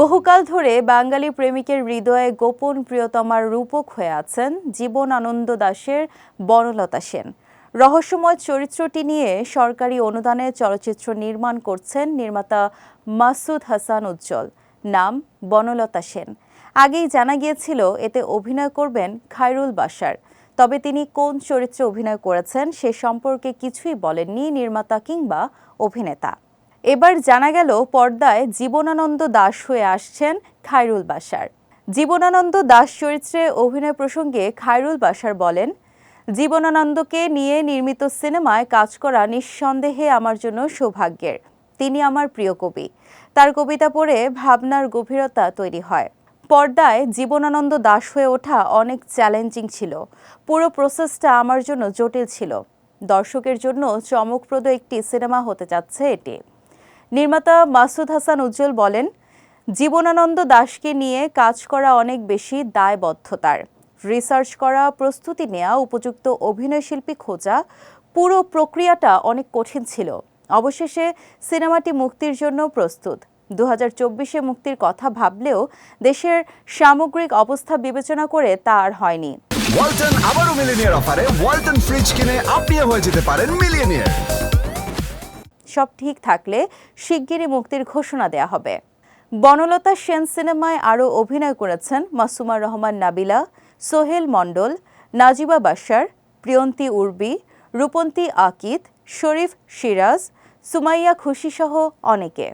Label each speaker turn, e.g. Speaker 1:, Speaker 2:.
Speaker 1: বহুকাল ধরে বাঙালি প্রেমিকের হৃদয়ে গোপন প্রিয়তমার রূপক হয়ে আছেন জীবন আনন্দ দাশের বনলতা সেন। রহস্যময় চরিত্রটি নিয়ে সরকারি অনুদানে চলচ্চিত্র নির্মাণ করছেন নির্মাতা মাসুদ হাসান উজ্জ্বল। নাম বনলতা সেন। আগেই জানা গিয়েছিল, এতে অভিনয় করবেন খায়রুল বাশার। তবে তিনি কোন চরিত্রে অভিনয় করেছেন সে সম্পর্কে কিছুই বলেননি নির্মাতা কিংবা অভিনেতা। এবার জানা গেল পর্দায় জীবনানন্দ দাস হয়ে আসছেন খায়রুল বাশার। জীবনানন্দ দাস চরিত্রে অভিনয় প্রসঙ্গে খায়রুল বাশার বলেন, জীবনানন্দকে নিয়ে নির্মিত সিনেমায় কাজ করা নিঃসন্দেহে আমার জন্য সৌভাগ্যের। তিনি আমার প্রিয় কবি। তার কবিতা পড়ে ভাবনার গভীরতা তৈরি হয়। পর্দায় জীবনানন্দ দাস হয়ে ওঠা অনেক চ্যালেঞ্জিং ছিল। পুরো প্রসেসটা আমার জন্য জটিল ছিল। দর্শকের জন্য চমকপ্রদ একটি সিনেমা হতে যাচ্ছে এটি। নির্মাতা মাসুদ হাসান উজ্জ্বল বলেন, জীবনানন্দ দাসকে নিয়ে কাজ করা অনেক বেশি দায়বদ্ধতার। রিসার্চ করা, প্রস্তুতি নেওয়া, উপযুক্ত অভিনয়শিল্পী খোঁজা, পুরো প্রক্রিয়াটা অনেক কঠিন ছিল। অবশেষে সিনেমাটি মুক্তির জন্য প্রস্তুত। দু হাজার চব্বিশে মুক্তির কথা ভাবলেও দেশের সামগ্রিক অবস্থা বিবেচনা করে তা আর হয়নি।
Speaker 2: ওয়ালটন আবারও মিলিনিয়ার অফারে ওয়ালটন ফ্রিজ কিনে আপনিও হয়ে যেতে পারেন মিলিয়নিয়ার।
Speaker 1: সব ঠিক থাকলে শিগগিরই মুক্তির ঘোষণা দেয়া হবে। বনলতা সেন সিনেমায় আরও অভিনয় করেছেন মাসুমা রহমান নাবিলা সোহেল মণ্ডল নাজিবা বাশার প্রিয়ন্তী উর্বি রূপন্তী আকিদ শরীফ সিরাজ সুমাইয়া খুশিসহ অনেকে।